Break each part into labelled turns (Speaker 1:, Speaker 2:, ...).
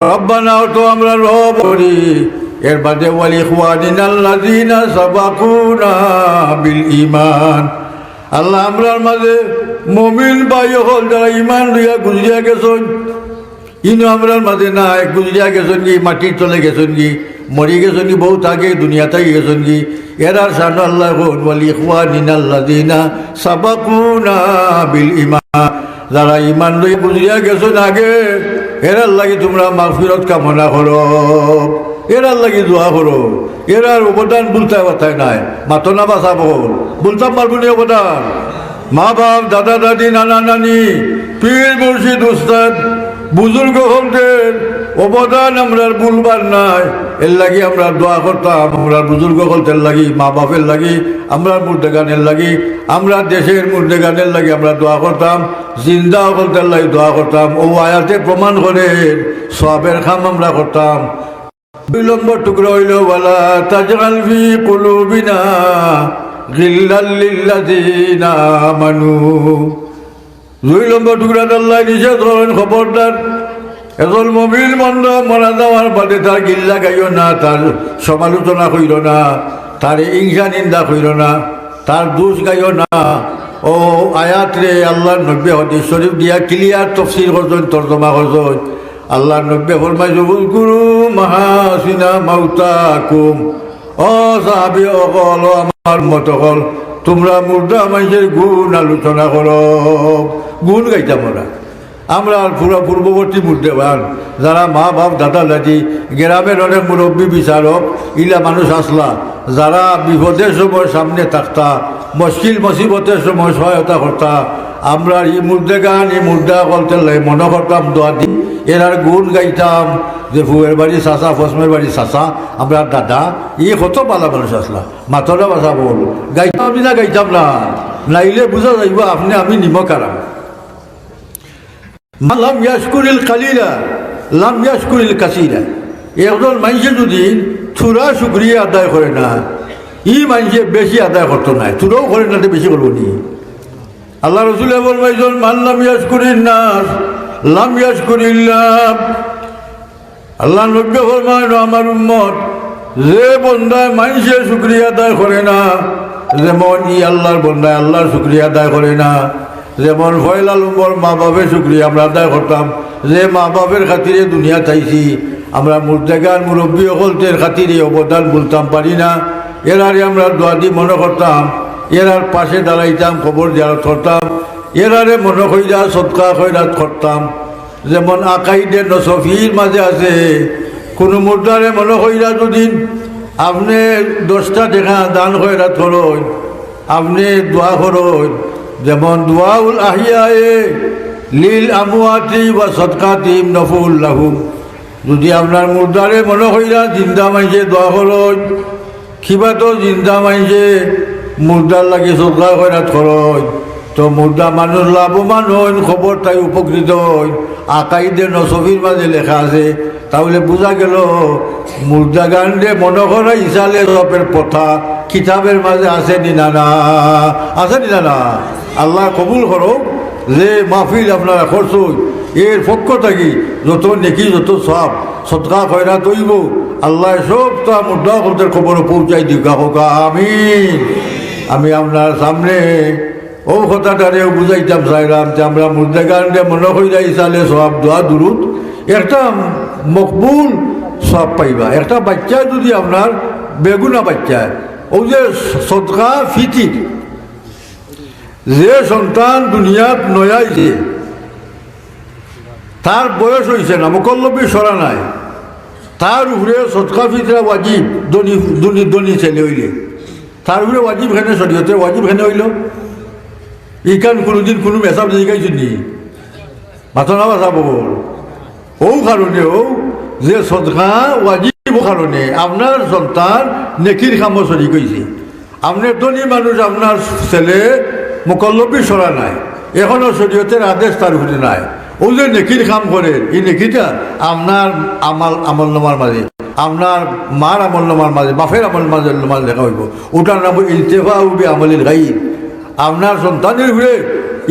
Speaker 1: রব্বানাও তো আমরা রব করি এর বাদে ওয়ালি খুয়াদিনাল্লাযিনা সাবাকুনা বিল ঈমান আল্লাহ আমরার মাঝে মুমিন ভাই হল যারা ঈমান লইয়া গুজরিয়া গেছেন, ইনো আমরার মাঝে নাই গুজরিয়া গেছেন কি মাটির তলে গেছেন কি মরি গেছেন কি বহুত আগে দুনিয়া থেকে গেছেন কি এরার সামনে আল্লাহ হল ওয়ালি খুয়াদিনাল্লাযিনা সাবাকুনা বিল ঈমান যারা ইমান লই বুঝিয়া গেছো আগে এরার লাগে তোমরা মাগফিরত কামনা করো। এরার লাগে দোয়া করো। এরার অবদান বলতে কথায় নাই। মাতো না বল। বলতাম পারব নি অবদান। মা বাপ, দাদা, দাদি, নানা, নানি, পীর, মুর্শিদ উস্তাদ বুজুর্গ হলদের অবদান আমরা বলবার নাই। এর লাগি আমরা দোয়া করতাম, আমরা বুজুর্গ হলতের লাগি, মা বাপের লাগি, আমরা মুর্দে গানের লাগি, আমরা দেশের মুর্দে গানের লাগি আমরা দোয়া করতাম জিন্দা হলতের লাগি দোয়া করতাম, ও আয়াতে প্রমাণ করে সবের খাম আমরা করতাম। নম্বর টুকরো হইল বলা তাজগাল ফি কুলুবিনা গিল্লাল্লিল্লাযিনা আমানু। দুই নম্বর টুকরা আল্লাহ নিষেধ করেন খবরদার। এখন মবিল মন্দ মরা যাওয়ার বাদে তার গিল্লা গাইও না, তার সমালোচনা কইল না, তার ইংসা নিন্দা কইল না, তার দোষ গাইও না। ও আয়াত রে, আল্লাহর নব্বে হদিস শরীফ দিয়া ক্লিয়ার তফসির করছেন তর্জমা করছেন আল্লাহর নব্বে ফরমাই জবুল গুরু মাহাসিনা মাউতা কুম ও সাহাবি অকল আমার মত কল তোমরা মুর্দা মানুষের গুণ আলোচনা করো। গুণ গাইতাম ওরা। আমরা পুরো পূর্ববর্তী মূর্তিবান যারা মা, বাপ, দাদা, দাদি, গ্রামের অনেক মুরব্বী, বিচারক, ইলা মানুষ আসলা, যারা বিপদের সময় সামনে থাকতা, মুশকিল মুসিবতের সময় সহায়তা করতা, আমরা এই মুর্দে গান এই মুর্দা বলতে মনে করতাম, দোয়া দি এরার গুণ গাইতাম, যে ফুয়ের বাড়ি চাচা, ফসমের বাড়ি চাচা, আমরা দাদা, ই কত পালা মানুষ আসলা মাথরা বাসা বল, গাইতাম না গাইতাম না, নাইলে বুঝা যাইব আপনি, আমি নিমক আরাম। লাম ইয়াসকুরিল কালিলা, লাম ইয়াসকুরিল কাসিরা। একজন মানুষে যদি থুরা শুক্রিয়া আদায় করে না, ই মানুষে বেশি আদায় করতো না থুরাও করে না বেশি করব নি। আল্লাহ রসুল বলবাইজন মান লাম ইয়াসকুরিল নাস, লাম ইয়াসকুরিল্লাহ আল্লাহ নব্য ফরমায় আমার উম্মত, যে বন্দায় মানুষের শুক্রিয়া আদায় করে না যেমন ই আল্লাহর বন্দায় আল্লাহর শুক্রিয়া আদায় করে না যেমন ফয়লাল উমর মা বাপের শুক্রিয়া আমরা আদায় করতাম, যে মা বাপের খাতিরে দুনিয়া চাইছি, আমরা মুর্দেগান মুরব্বী অকলতের খাতিরে অবদান বলতাম পারি না। এরারে আমরা দোয়াদি মনে করতাম এরার পাশে দাঁড়াইতাম, খবর জারত করতাম এরারে মনে কইরা সৎকা খৈরাত করতাম। যেমন আকাইদের নসফির মাঝে আছে, কোনো মুদ্রারে মনে কইরা যদি আপনি দশটা দেখা দান খৈরাত করুন, আপনি দোয়া করুন যেমন দোয়াউল আহিয়ায়ে লীল আমুয়াতি বা সৎকাতিম নফুল লাহুম। যদি আপনার মুদ্রারে মনে হইরা জিন্দা মাইছে দোয়া করুন কিবা তো জিন্দা মাইছে মুদ্রার লাগে সৎকার খৈরাত করুন তো মুদ্রা মানুষ লাভবান হইন, খবর তাই উপকৃত হইন। আকাইদে নসফির মাঝে লেখা আছে, তাহলে বোঝা গেল মুদ্রা গান্ডে মনে করা ইসালে সবের কথা কিতাবের মাঝে আছে নি না আছে না না আল্লাহ কবুল করো যে মাহফিল আপনারা করছই এর পক্ষ থাকি যত নেকি, যত সব সৎকা খয়রা তৈব আল্লাহ সব তা মুদ্রা খবর পৌঁছাই দিক। হোক আমিন। আমি আপনার সামনে ও কথাটারে বুঝাইতাম, চাইলাম যে আমরা মুর্দেগান্ডে মনে হয়ে যাই চালে সব দোয়া দূরত একটা মকবুল সব পাইবা। একটা বাচ্চা যদি আপনার বেগুনা বাচ্চা ও যে সদকা ফিতির যে সন্তান দুনিয়াত নয়াইছে তার বয়স হয়েছে না, মকল্লবী সরা নাই। তার উপরে সৎকা ফিতরা ওয়াজিব দনি দনি দনি ছেলে হইলে। তার উপরে ওয়াজিব খানে শরীয়তে? ওয়াজিব খানে হইল? ইকান কোনোদিন কোনো মেসাব জিকাইছো নি? মাথা না বাসা বল। ও কারণে ও যে সদকা ওয়াজিব কারণে আপনার সন্তান নেকির কামো চলি গৈছে আপনার ধনী মানুষ, আপনার ছেলে মোকল্লবী সরা নাই। এখনও শরীয়তের আদেশ তার উপরে নাই। ও যে নেকির কাম করে, এই নেকিটা আপনার আমাল আমল নামার মাঝে, আপনার মার আমল নামার মাঝে বাফের আমল মাঝে মাঝে লেখা হইব। ওটার নাম ইলতেফা উবি আমলের গাইব আপনার সন্তানের ঘুরে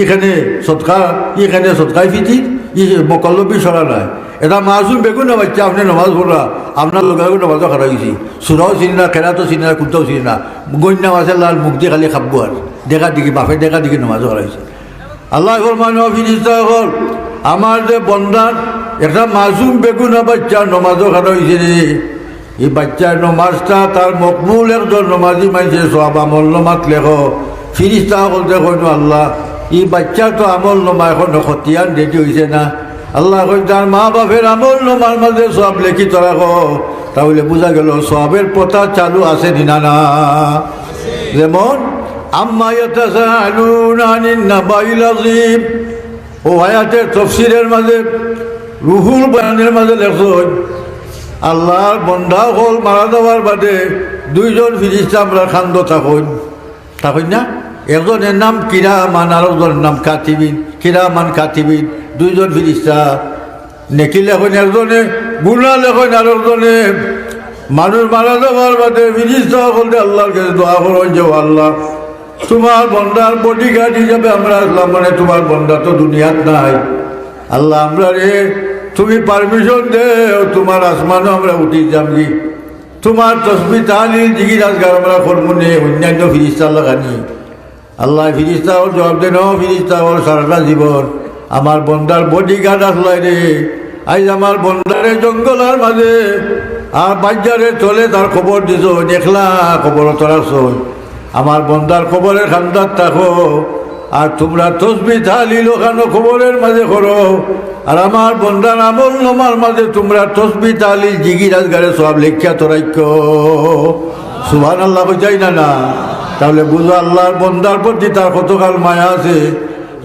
Speaker 1: এখানে সৎকার এখানে সৎকার ফিতির ই মকল্লবি সরা নাই। এটা মাসুম বেগুন না বাচ্চা, আপনি নমাজ পড়া, আপনার লোক নমাজও খারাপ গেছি সুরাও চিনি না খেলাতো চিনি না কুত্তাও চিনি না। গন্যা মাছের লাল মুখ দিয়ে খালি খাব আর দেখা দেখি বাপে দেখা দিকে নমাজও খারাইছে আল্লাহ ফরমান ফিরিস্তা হল আমার যে বন্দার একটা মাসুম বেগুন বাচ্চা নমাজও খারাপ হয়েছে রে। এই বাচ্চার নমাজটা তার মকবুল একজন নমাজি মাইছে, সব আমল নমাজ লেখ। ফিরিস্তা বলতে কইন, আল্লাহ, এই বাচ্চা তো আমল নমা এখন খতিয়ান রেডি হয়েছে না। আল্লাহ কই তার মা বাপের আমল নমার মাঝে সব লেখি তোরা কো। তাহলে বোঝা গেল সবের পথা চালু আছে না? যেমন আম্মা আল্লাহর বন্ধা হল মারা যাওয়ার বাদে দুইজন ফিরিস্তা খান্দ থাকুন। থাকুন না? একজনের নাম কিরামান আর একজনের নাম কাতিবিন। কিরামান, কাতিবিন, দুইজন ফিরিস্তা। নেকি লেখন একজনে গুণা লেখন আর একজনে মানুষ মারা যাওয়ার বাদে ফিরিস্তা বলতে আল্লাহর কাছে দোয়া করুন যে আল্লাহ তোমার বন্ধার বডি গার্ড হিসাবে আমরা আসলাম মানে তোমার বন্ধা তো দুনিয়াত নাই। আল্লাহ আমরা রে, তুমি পারমিশন দে তোমার আসমানও আমরা উঠি যাম কি তোমার তসবি তাহলিল জিগি রাজগার আমরা করব নে, অন্যান্য ফিরিস্তা লাগানি আল্লাহ ফিরিস্তা ওর জবাব দেন ফিরিস্তা, ওর সারাটা জীবন। আমার বন্ধার বডি গার্ড আসলাই রে। আজ আমার বন্ধারে জঙ্গলার মাঝে। আর বাজারে চলে তার খবর দিছ, দেখলা খবর তোরা আমার বন্দার খবরের খান্দার থাকো, আর তোমরা তসবি থালিল ওখানো খবরের মাঝে করো, আর আমার বন্দার আমল নমার মাঝে তোমরা তসবি তালিল জিগি রাজগারে সব লেখিয়া তোরাইক। সুহান আল্লাহ বুঝাই না না? তাহলে বুঝো আল্লাহর বন্দার প্রতি তার কতকাল মায়া আছে।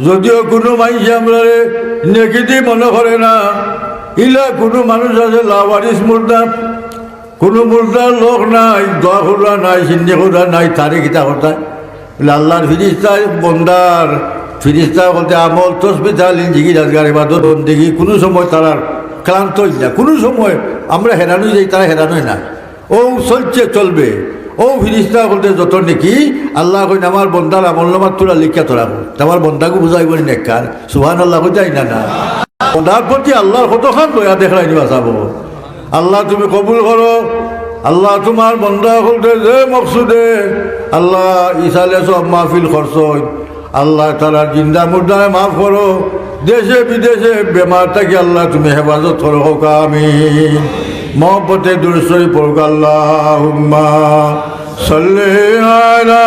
Speaker 1: যদিও কোনো মাইসে আমরা নেগেটি মনে করে না, ইলা কোনো মানুষ আছে লাওয়ারিস মুর্দা কোনো মুর্দার লোক নাই, দোয়া নাই সিন্ধি খুরা নাই, তারে কিতা কথা বলে আল্লাহর ফিরিস্তা বন্দার ফিরিস্তা বলতে আমল, তসবি তালিন জিগি রাজগার ইবাদত দেখি কোনো সময় তারা ক্লান্ত হই না। কোনো সময় আমরা হেরানোই যাই, তারা হেরানোই না। ও চলছে, চলবে। ও ফিরিস্তা বলতে যত নাকি, আল্লাহ কই আমার বন্দার আমল নামার তোরা লিখিয়া তোরা আমার বন্দাকে বুঝাইব নেকার সুহান আল্লাহ যাই না না? বন্দার প্রতি আল্লাহর কতক্ষণ দয়া দেখলাই নিবা চাবো আল্লাহ তুমি কবুল করো। আল্লাহ তোমার বন্ধা করতে যে মকসুদে। আল্লাহ ইসালে সব মাহফিল খরচ আল্লাহ তারা জিন্দা মুর্দায় মাফ করো। দেশে বিদেশে বেমার থাকি আল্লাহ তুমি হেফাজত করো। হোক আমি মহব্বতে দুরসরি পড়ুক। আল্লাহ সাল্লে আলা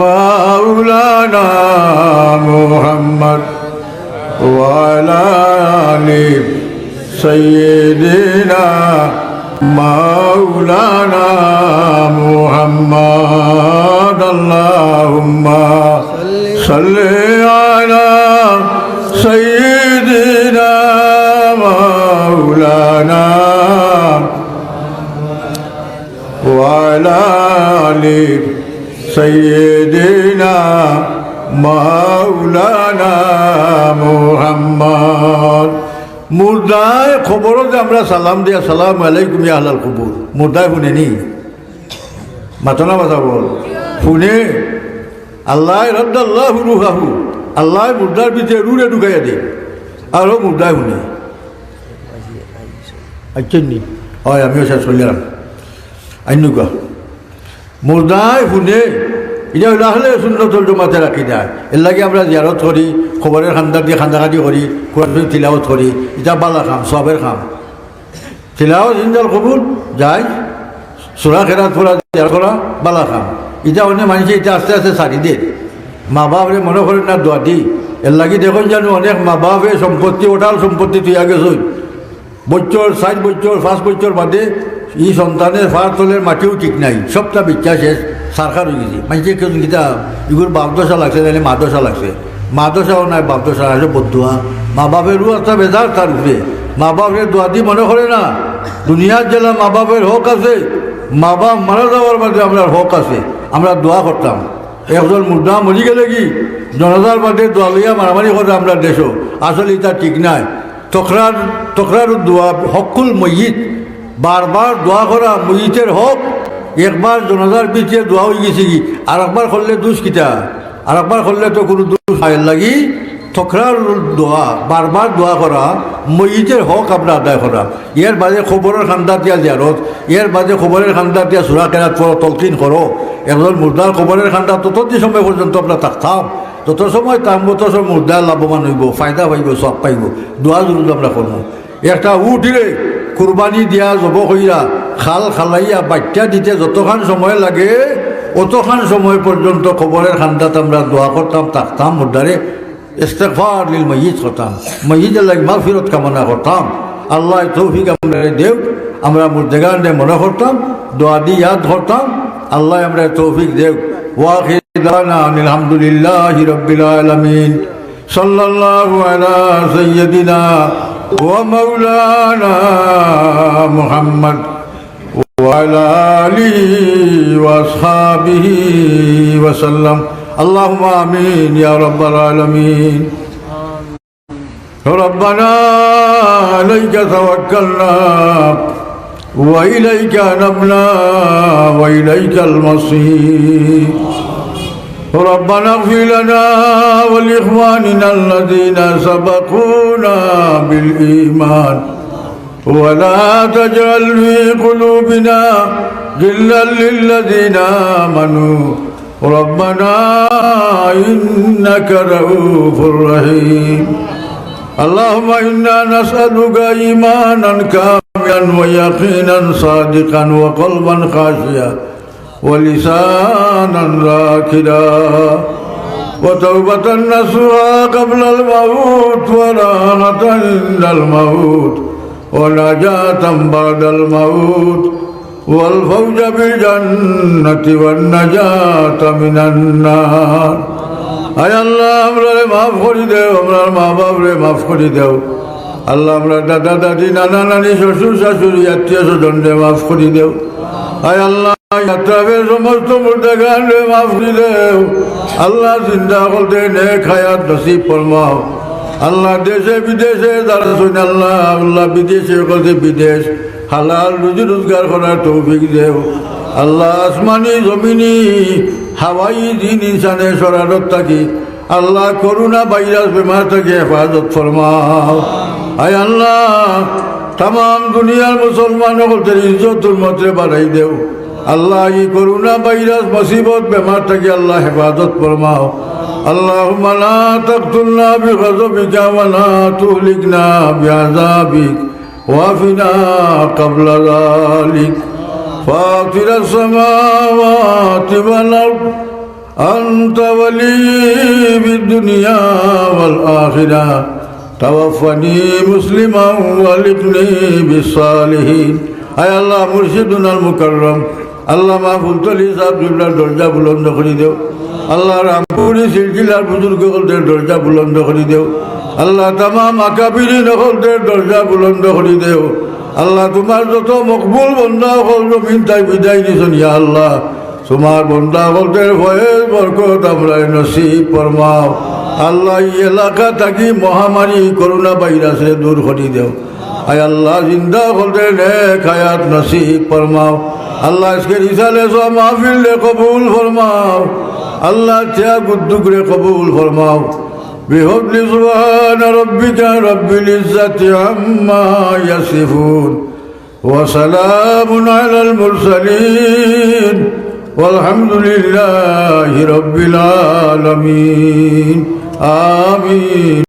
Speaker 1: মাওলানা মুহাম্মদ। وعلى آل سيدنا مولانا محمد اللهم صل على سيدنا مولانا وعلى آل سيدنا মাওলানা মোহাম্মদ। মুর্দায় খবর যে আমরা সালাম দিয়া সালাম আলাইকুম ইয়া আলাল কবুর। মুর্দায় শুনেনি মাতনা বাজা বল। শুনে? আল্লাহ রদ্দাল্লাহ রুহাহু। আল্লাহ মুর্দার ভিতরে রুরে ঢুকাইয়া দে। আরও মুর্দায় শুনে। আচ্ছা নি? হয়, আমিও শেষ করলাম আইনুকা মুর্দায় শুনে এটা হইলে হলে সুন্নতল জমাতে রাখি দেয়। এর লাগে আমরা জিয়ারত করি, খবরের খান্দার দিয়ে খান্দাখান্দি করি কোরআন তিলাওত করি, এটা বালা খাম, সবের খাম। তিলাওত ইন্দাল কবুল, যাই। সুরা খেরাত ফুরা জিয়ার করা, বালা খাম। এটা অনেক মানুষে এটা আস্তে আস্তে সারি দে। মা বাপরে মনে করেন না, দোয়া দি। এর লাগি দেখুন জানো অনেক মা বাপে সম্পত্তি ওটাল সম্পত্তি তুই আগে বছর, ষাট বছর, পাঁচ বছর বাদে ই সন্তানের ফার তলের মাটিও ঠিক নাই। সবটা বিচ্ছা শেষ সারকার হয়ে গেছে। মানুষের কেউ গীতা এগুলো বাপ দশা লাগছে তাহলে মা দশা লাগছে। মা দশাও নাই বাপ দশা আছে বদুয়া মা বাপেরও একটা বেজার তার উপরে মা বাপের দোয়া দিয়ে মনে করে না। দুনিয়ার জেলা মা বাপের হক আছে। মা বাপ মারা যাওয়ার বাদে আমরা হক আছে। আমরা দোয়া করতাম একজন মুদ্রা মরি গেলে কি? জনতার বাদে দোয়া লইয়া মারামারি করে আমরা দেশও আসলে এটা ঠিক নাই। তকরার তকরার দোয়া হকুল ময়িত। বারবার দোয়া করা ময়িতের হক, একবার জনতার পিছিয়ে দোয়া হয়ে গেছে কি? আর একবার করলে দুষ কিতা? আর একবার করলে তো কোনো দোষ হয় লাগি। থকরার দোয়া, বারবার দোয়া করা মইজের হক আমরা আদায় করা। এর বাদে খবরের খান্দা দিয়া জিয়ারত, এর বাদে খবরের খান্দা দিয়া সুরা কেরাত করো তলকিন করো। একজন মুর্দার খবরের খান্দা ততদিন সময় পর্যন্ত আমরা থাকতাম। তত সময় তার মতো সব মুর্দা লাভবান হইব, ফায়দা পাইব, সব পাইব। দোয়া জরুর আমরা করব। একটা উঠিলে কুরবানি দিয়া জব কইরা খাল খালাইয়া বাচ্চা দিতে যতখান সময় লাগে, অতখান সময় পর্যন্ত খবরের খান্দাত আমরা দোয়া করতাম, থাকতাম মুর্দারে ইস্তেফার লিল মহিদ করতাম। মহিদের লাগে মাফিরত কামনা করতাম। আল্লাহ তৌফিক আমরা দেব আমরা মুর্দেগান মনে করতাম, দোয়া দিয়ে ইয়াদ করতাম। আল্লাহ আমরা তৌফিক দেব আলহামদুলিল্লাহ রব্বিল আলামিন। সাল্লাল্লাহু আলা ومولانا محمد وعلى آله وأصحابه وسلم. اللهم آمين يا رب العالمين. ربنا عليك توكلنا وإليك نبنا وإليك المصير. ربنا اغفر لنا ولإخواننا الذين سبقونا بالإيمان. ولا تجعل في قلوبنا غلا للذين آمنوا. ربنا إنك رؤوف رحيم. اللهم إنا نسألك إيمانا كاملا ويقينا صادقا وقلبا خاشيا. ولسانا ذاكرا وتوبة نصوحا قبل الموت وراحة عند الموت ونجاة بعد الموت والفوز بالجنة والنجاة من النار আয় আল্লাহ আমরা মাফ করে দেও আমরা মা বাপরে মাফ করে দেও আল্লাহ আমরা দাদা দাদি নানা নানি শ্বশুর শাশুড়ি আত্মীয় স্বজনরে মাফ করে দেও আয় আল্লাহ যাত্রাবের সমস্ত মুর্দাগান মাফ দেও আল্লাহ চিন্তা করতে নে খায়াত নসিব ফরমাও। আল্লাহ দেশে বিদেশে যারা আল্লাহ আল্লাহ বিদেশে করতে বিদেশ। হালাল রুজি রোজগার করার তৌফিক দেও। আল্লাহ আসমানি, জমিনি, হাওয়াই দিন ইনসানে সরারত থাকি আল্লাহ করুণা ভাইরাস বেমার থেকে হেফাজত ফরমাও। আয় আল্লাহ তাম দুনিয়ার মুসলমান হলতে ইজ্জতুর মধ্যে বাড়াই দেও আল্লাহ ই করুণা ভাইরাস মুসিবত বেমার থেকে আল্লাহ হেফাজত ফরমাও اللهم لا تقتلنا بغضبك ولا تهلكنا بعذابك وافنا قبل ذلك فاطر السماوات والأرض أنت ولي بالدنيا তাওয়াফানি মুসলিমা ওয়ালিদনি বিসালিহিন আয় আল্লাহ মুর্শিদুন আল মুকাররম আল্লাহ মাহফুজ তলি সাহেব জুবলার দরজা বুলন্দ করে দেও আল্লাহ রামপুরি সিলসিলার বুজুর্গ হলদের দরজা বুলন্দ করে দেও আল্লাহ তামাম আকাবিরি নকলদের দরজা বুলন্দ করে দেও আল্লাহ তোমার যত মকবুল বন্ধা হল জমিন তাই বিদায় দিছন ইয়া আল্লাহ তোমার বন্ধা হলদের ভয়ে বরকত আমরা নসিব ফরমাও আল্লাহ এই এলাকা থাকি মহামারী করোনা ভাইরাসে দূর করে দেও আয় আল্লাহ জিন্দা হলদের নেক হায়াত নসিব ফরমাও আল্লাহ আজকে রিসালে সব মাহফিল রে কবুল ফরমাও আল্লাহ ত্যাগ গুদ্দুক রে কবুল ফরমাও بفضل سبحان ربك رب العزة عما يصفون وسلام على المرسلين والحمد لله رب العالمين আমিন।